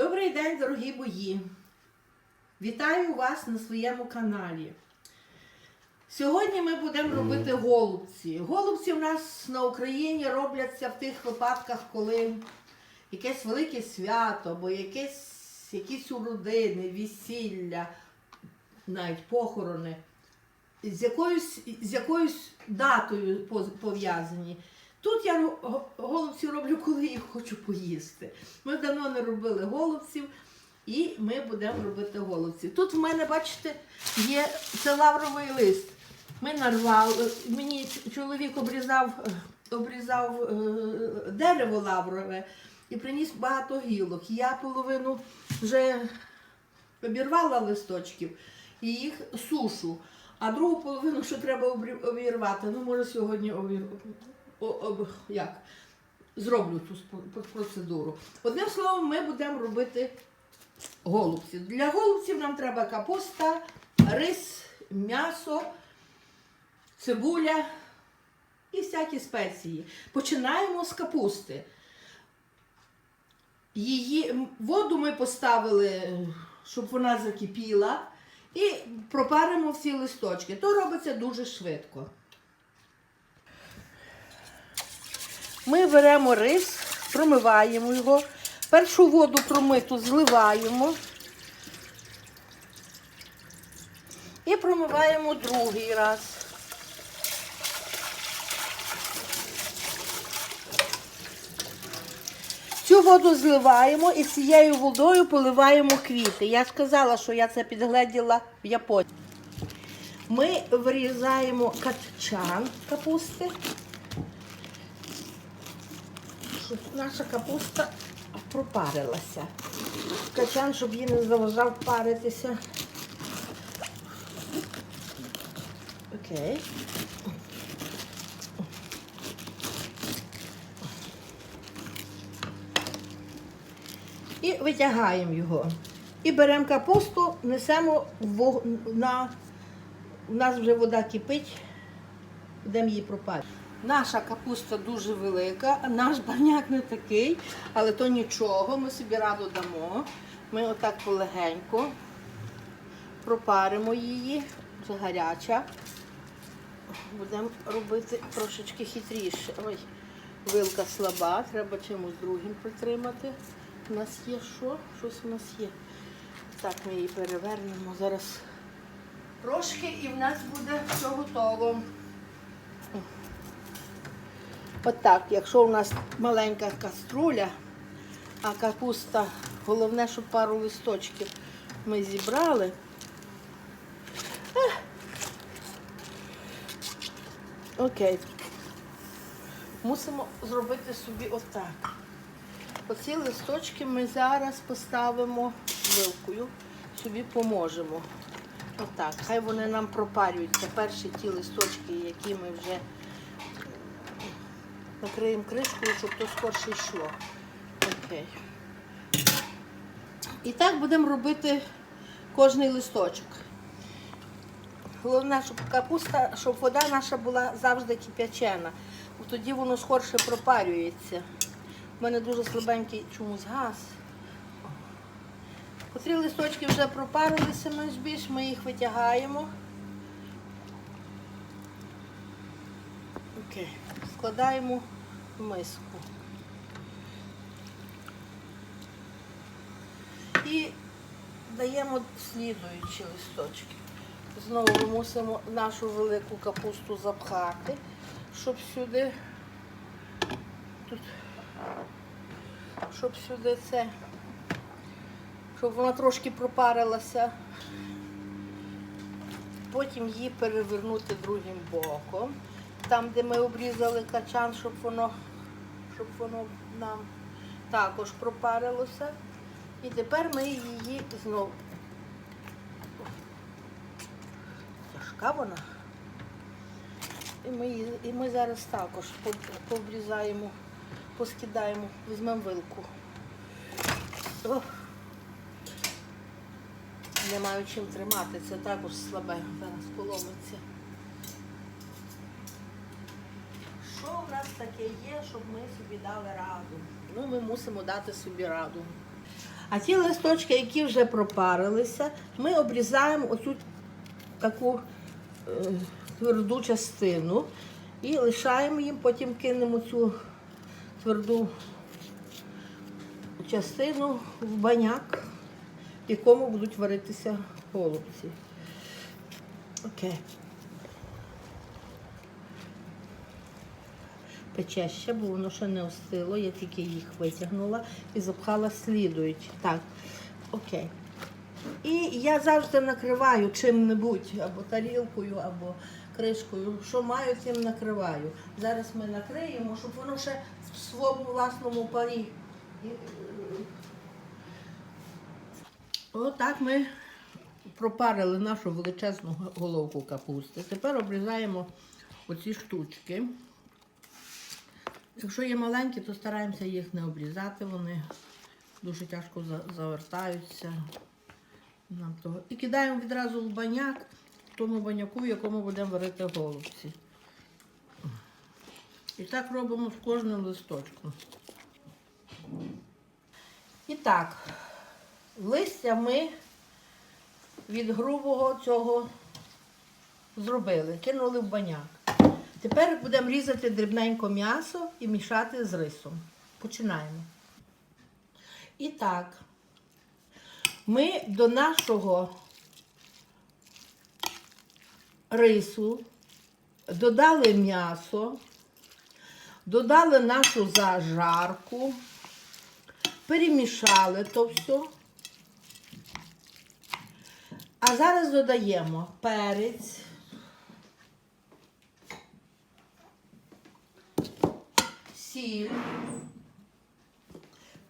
Добрий день, дорогі мої! Вітаю вас на своєму каналі. Сьогодні ми будемо робити голубці. Голубці в нас на Україні робляться в тих випадках, коли якесь велике свято, або якесь, якісь уродини, весілля, навіть похорони, з якоюсь, з якоюсь датою пов'язані. Тут я ро- го- голубці роблю, коли їх хочу поїсти. Ми давно не робили голубців, і ми будемо робити голубці. Тут в мене, бачите, є це лавровий лист. Ми нарвали, мені чоловік обрізав, е, обрізав е, дерево лаврове і приніс багато гілок. Я половину вже обірвала листочків і їх сушу. А другу половину, що треба обірвати, ну може сьогодні обір... як? зроблю цю процедуру. Одним словом, ми будемо робити голубці. Для голубців нам треба капуста, рис, м'ясо, цибуля і всякі спеції. Починаємо з капусти. Її воду ми поставили, щоб вона закипіла, і пропаримо всі листочки. То робиться дуже швидко. Ми беремо рис, промиваємо його. Першу воду промиту зливаємо. І промиваємо другий раз. Цю воду зливаємо і цією водою поливаємо квіти. Я сказала, що я це підгледіла в Японії. Ми вирізаємо качан капусти щоб наша капуста пропарилася. Качан, щоб їй не заважав паритися. Окей. І витягаємо його. І беремо капусту, несемо в на. У нас вже вода кипить, будемо її пропарити. Наша капуста дуже велика, наш баняк не такий, але то нічого, ми собі раду дамо. Ми отак полегенько пропаримо її, вже гаряча. Будемо робити трошечки хитріше. Ой, вилка слаба, треба чимось другим притримати. У нас є що? Щось у нас є. Так, ми її перевернемо зараз трошки і в нас буде все готово. Отак, якщо у нас маленька каструля, а капуста, головне, щоб пару листочків ми зібрали. Окей. Мусимо зробити собі отак. Оці листочки ми зараз поставимо вилкою, собі поможемо. Отак. Хай вони нам пропарюються. Перші ті листочки, які ми вже накриємо кришкою, щоб то скорше йшло. Окей. І так будемо робити кожний листочок. Головне, щоб капуста, щоб вода наша була завжди кип'ячена. Тоді воно скорше пропарюється. У мене дуже слабенький чомусь газ. Котрі листочки вже пропарилися менш більш, ми їх витягаємо. Окей. Складаємо в миску. І даємо слідуючі листочки. Знову мусимо нашу велику капусту запхати, щоб сюди, тут, щоб сюди це, щоб вона трошки пропарилася. Потім її перевернути другим боком, там, де ми обрізали качан, щоб воно, щоб воно нам також пропарилося. І тепер ми її знову. Тяжка вона. І ми, і ми зараз також по- пообрізаємо, поскидаємо, візьмемо вилку. Не маю чим тримати, це також слабе, зараз поломиться. Що в нас таке є, щоб ми собі дали раду? Ну, ми мусимо дати собі раду. А ті листочки, які вже пропарилися, ми обрізаємо оцю таку е, тверду частину і лишаємо їм, потім кинемо цю тверду частину в баняк, в якому будуть варитися голубці. Окей. Пече ще, бо воно ще не остило, я тільки їх витягнула і запхала слідуючи. Так, окей. І я завжди накриваю чим-небудь, або тарілкою, або кришкою. Що маю, тим накриваю. Зараз ми накриємо, щоб воно ще в своєму власному парі. Отак ми пропарили нашу величезну головку капусти. Тепер обрізаємо оці штучки. Якщо є маленькі, то стараємося їх не обрізати, вони дуже тяжко завертаються. Нам того. І кидаємо відразу в баняк, в тому баняку, в якому будемо варити голубці. І так робимо з кожним листочком. І так, листя ми від грубого цього зробили, кинули в баняк. Тепер будемо різати дрібненько м'ясо і мішати з рисом. Починаємо. І так, ми до нашого рису додали м'ясо, додали нашу зажарку, перемішали то все. А зараз додаємо перець. Сіль,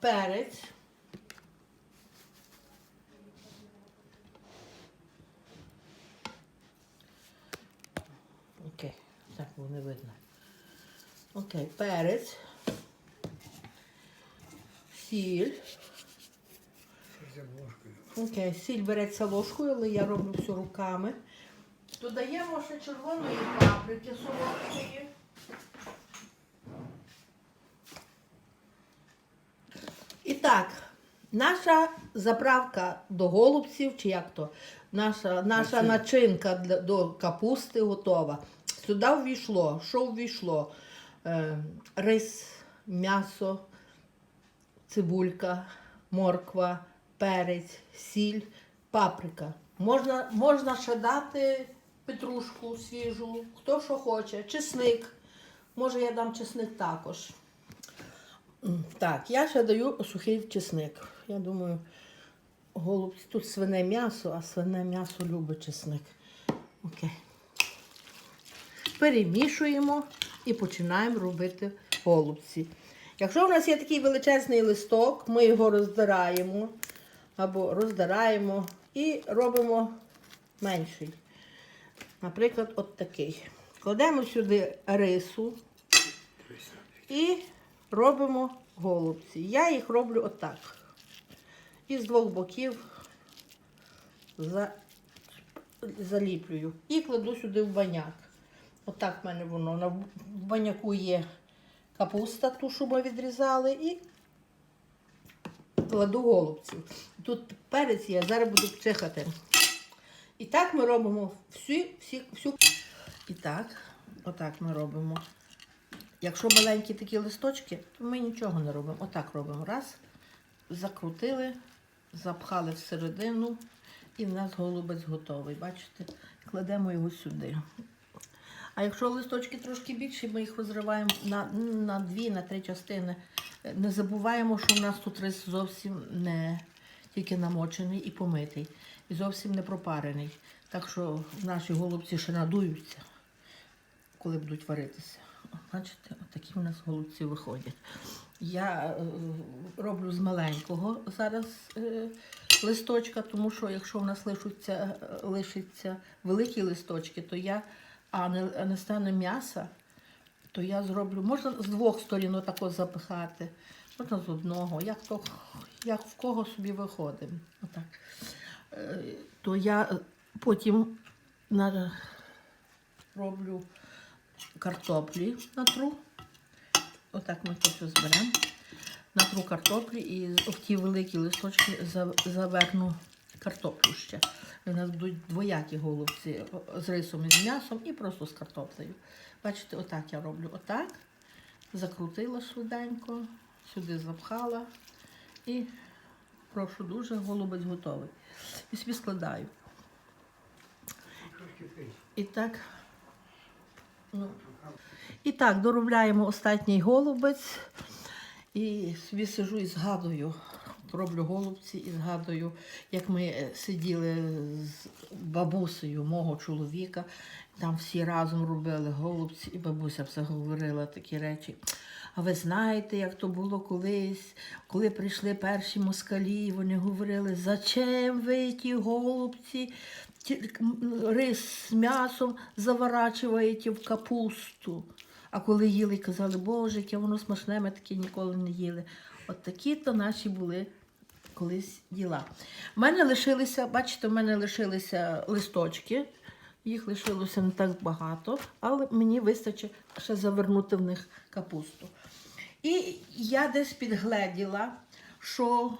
перець. Окей, так було не видно. Окей, перець, сіль. Окей, сіль береться ложкою, але я роблю все руками. Додаємо ще червоної паприки солодкої. І так, наша заправка до голубців, чи як то, наша, наша начинка для, до капусти готова. Сюди ввійшло, що ввійшло? Е, рис, м'ясо, цибулька, морква, перець, сіль, паприка. Можна, можна ще дати петрушку свіжу, хто що хоче, чесник. Може, я дам чесник також. Так, я ще даю сухий чесник. Я думаю, голубці, тут свине м'ясо, а свине м'ясо любить чесник. Окей. Перемішуємо і починаємо робити голубці. Якщо в нас є такий величезний листок, ми його роздираємо або роздираємо і робимо менший. Наприклад, от такий. Кладемо сюди рису і робимо голубці. Я їх роблю отак. І з двох боків за... заліплюю. І кладу сюди в баняк. Отак в мене воно. В баняку є капуста, ту, що ми відрізали, і кладу голубців. Тут перець є, зараз буду чихати. І так ми робимо всі, всі, всю. І так, отак ми робимо. Якщо маленькі такі листочки, то ми нічого не робимо. Отак робимо. Раз, закрутили, запхали всередину, і в нас голубець готовий. Бачите? Кладемо його сюди. А якщо листочки трошки більші, ми їх розриваємо на, на дві, на три частини. Не забуваємо, що в нас тут рис зовсім не тільки намочений і помитий, і зовсім не пропарений. Так що наші голубці ще надуються, коли будуть варитися. Бачите, отакі у нас голубці виходять. Я е, роблю з маленького зараз е, листочка, тому що якщо в нас лишаться, лишиться великі листочки, то я, а не, а не стане м'яса, то я зроблю, можна з двох сторін отако запихати, можна з одного, як, то, як в кого собі виходить. Отак. Е, То я е, потім роблю картоплі натру. Отак ми це все зберемо. натру картоплі і в ті великі листочки заверну картоплю ще. У нас будуть двоякі голубці з рисом і з м'ясом і просто з картоплею. Бачите, отак я роблю. Отак. Закрутила швиденько, сюди запхала і прошу дуже, голубець готовий. І собі складаю. І так. І так, доробляємо останній голубець. І собі сижу і згадую, роблю голубці і згадую, як ми е, сиділи з бабусею мого чоловіка. Там всі разом робили голубці, і бабуся все говорила такі речі. А ви знаєте, як то було колись, коли прийшли перші москалі, вони говорили, зачем ви ті голубці, рис з м'ясом заворачуєте в капусту. А коли їли, казали, боже, яке воно смачне, ми таке ніколи не їли. От такі то наші були колись діла. У мене лишилися, бачите, в мене лишилися листочки. Їх лишилося не так багато, але мені вистачить ще завернути в них капусту. І я десь підгледіла, що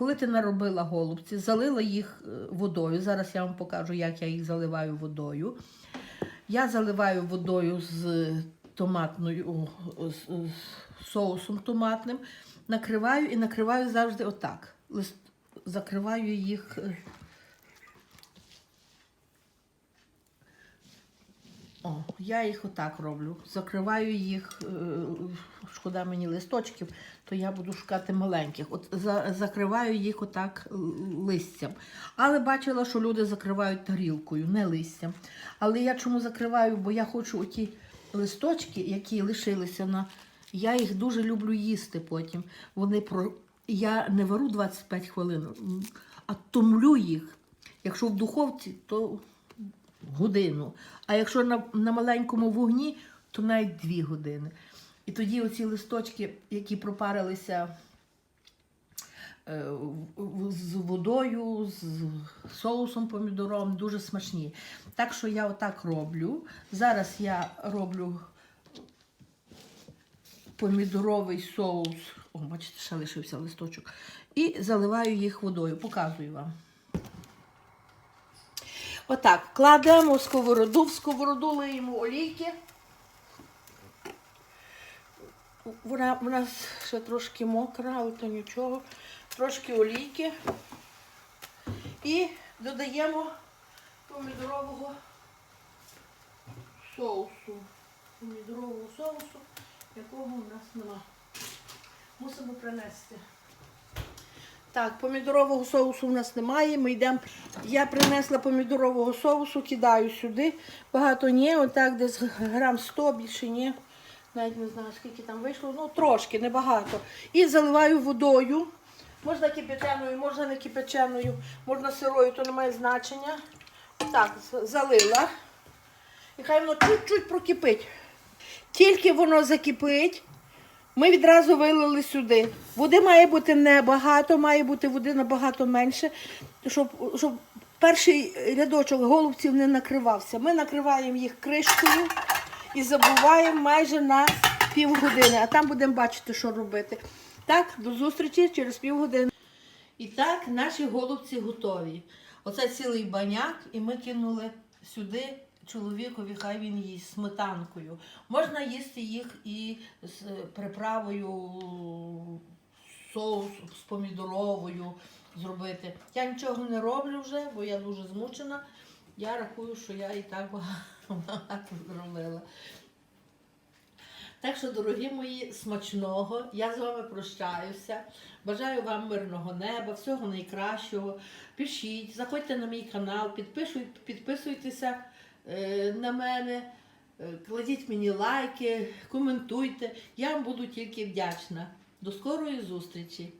коли ти наробила голубці, залила їх е, водою. Зараз я вам покажу, як я їх заливаю водою. Я заливаю водою з томатною з, соусом томатним, накриваю і накриваю завжди отак. Закриваю їх. О, я їх отак роблю. Закриваю їх, е, шкода мені листочків, то я буду шукати маленьких. От за, закриваю їх отак листям. Але бачила, що люди закривають тарілкою, не листям. Але я чому закриваю? Бо я хочу оті листочки, які лишилися на. Я їх дуже люблю їсти потім. Вони про. Я не вару 25 хвилин, а томлю їх. Якщо в духовці, то годину. А якщо на, на маленькому вогні, то навіть дві години. І тоді оці листочки, які пропарилися е, з водою, з соусом помідором, дуже смачні. Так що я отак роблю. Зараз я роблю помідоровий соус. О, бачите, ще лишився листочок. І заливаю їх водою. Показую вам. Отак, кладемо сковороду, в сковороду лиємо олійки. Вона в нас ще трошки мокра, але то нічого. Трошки олійки. І додаємо помідорового соусу. Помідорового соусу, якого у нас нема. Мусимо принести. Так, помідорового соусу в нас немає. Ми йдемо. Я принесла помідорового соусу, кидаю сюди. Багато ні, отак десь грам 100, більше ні. Навіть не знаю, скільки там вийшло. Ну, трошки, небагато. І заливаю водою. Можна кипяченою, можна не кипяченою, можна сирою, то не має значення. Так, залила. І хай воно чуть-чуть прокипить. Тільки воно закипить, ми відразу вилили сюди. Води має бути небагато, має бути води набагато менше, щоб, щоб перший рядочок голубців не накривався. Ми накриваємо їх кришкою і забуваємо майже на півгодини, а там будемо бачити, що робити. Так, до зустрічі через півгодини. І так, наші голубці готові. Оце цілий баняк, і ми кинули сюди чоловікові, хай він їсть сметанкою. Можна їсти їх і з приправою соус з помідоровою зробити. Я нічого не роблю вже, бо я дуже змучена. Я рахую, що я і так багато зробила. Так що, дорогі мої, смачного. Я з вами прощаюся. Бажаю вам мирного неба, всього найкращого. Пишіть, заходьте на мій канал, підписуйтеся на мене, е, кладіть мені лайки, коментуйте. Я вам буду тільки вдячна. До скорої зустрічі!